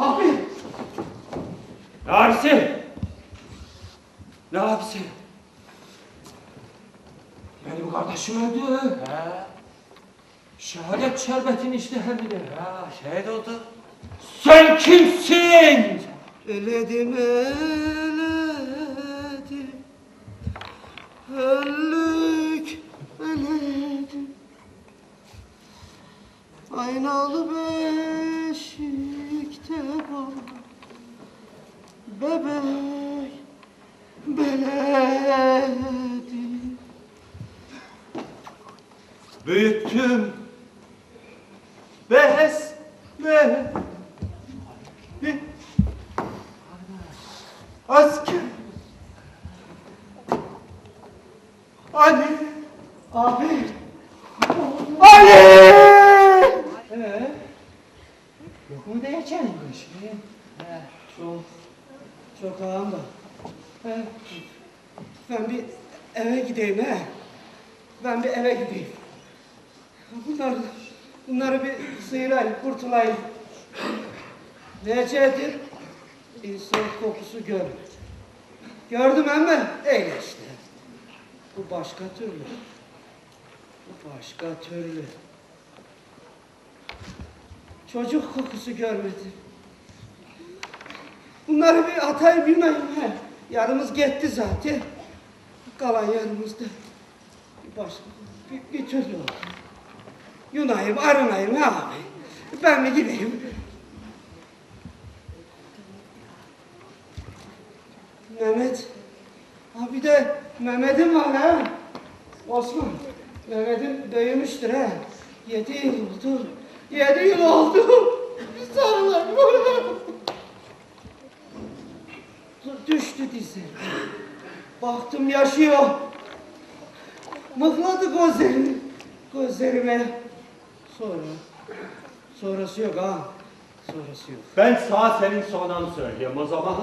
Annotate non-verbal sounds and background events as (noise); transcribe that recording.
Abi. Ne abisi? Ne abisi? Benim kardeşim öldü. He. Şehadet şerbetini işte hem de. Ya şehit oldu. Sen kimsin? Eledim eledim Öllük eledim Aynalı beşikte bak Bebek beledim Büyüttüm. Bes. Be. Asker. Ali. Abi Ali! Ee, yok mu diyeceğim bu işi? He. Çok, çok ağam da. Ben bir eve gideyim he. Ben bir eve gideyim. Bunları, bunları bir sıyırayım, kurtulayım. Necedir? İnsan kokusu görmedi. Gördüm ama öyle işte. Bu başka türlü. Bu başka türlü. Çocuk kokusu görmedim. Bunları bir atayım yunayım he. Yarımız gitti zaten. Kalan yarımızda. Bir başka, bir, bir oldu. Yunayım, arınayım ha abi. Ben mi gideyim? Mehmet. Ha bir de Mehmet'im var ha. Osman. Mehmet'im büyümüştür ha. Yedi yıl oldu. Yedi yıl oldu. (laughs) Bir sarılayım Düştü dizi. Baktım yaşıyor. Mıhladı gözlerini. Gözlerime. Sonra. Sonrası yok ha. Sonrası yok. Ben sağ senin sonanı söyleyeyim o zaman.